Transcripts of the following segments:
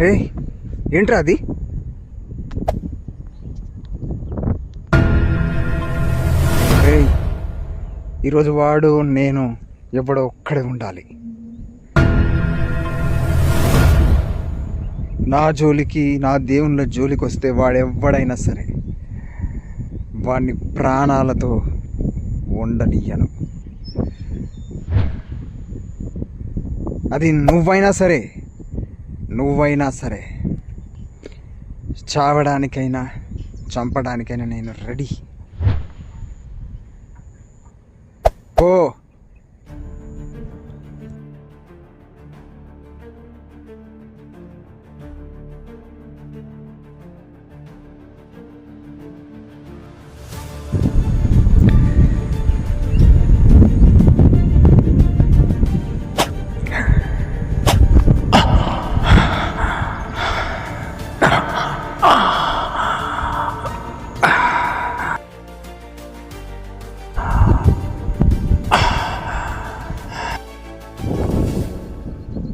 ఏ ఏంట్రా అది? ఈరోజు వాడు నేను ఎప్పుడో ఒక్కడే ఉండాలి. నా జోలికి నా దేవుళ్ళ జోలికి వస్తే వాడెవ్వడైనా సరే వాడిని ప్రాణాలతో ఉండనియ్యను అది నువ్వైనా సరే నువ్వైనా సరే చావడానికైనా చంపడానికైనా నేను రెడీ. ఓ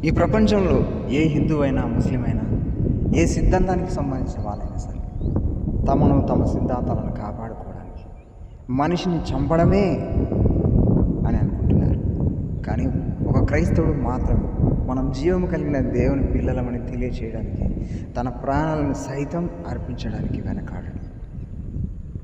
ఈ ప్రపంచంలో ఏ హిందూ అయినా ముస్లిం అయినా ఏ సిద్ధాంతానికి సంబంధించిన వాళ్ళైనా సరే తమను తమ సిద్ధాంతాలను కాపాడుకోవడానికి మనిషిని చంపడమే అని అనుకుంటున్నారు. కానీ ఒక క్రైస్తవుడు మాత్రం మనం జీవం కలిగిన దేవుని పిల్లలమని తెలియచేయడానికి తన ప్రాణాలను సైతం అర్పించడానికి వెనకాడడు.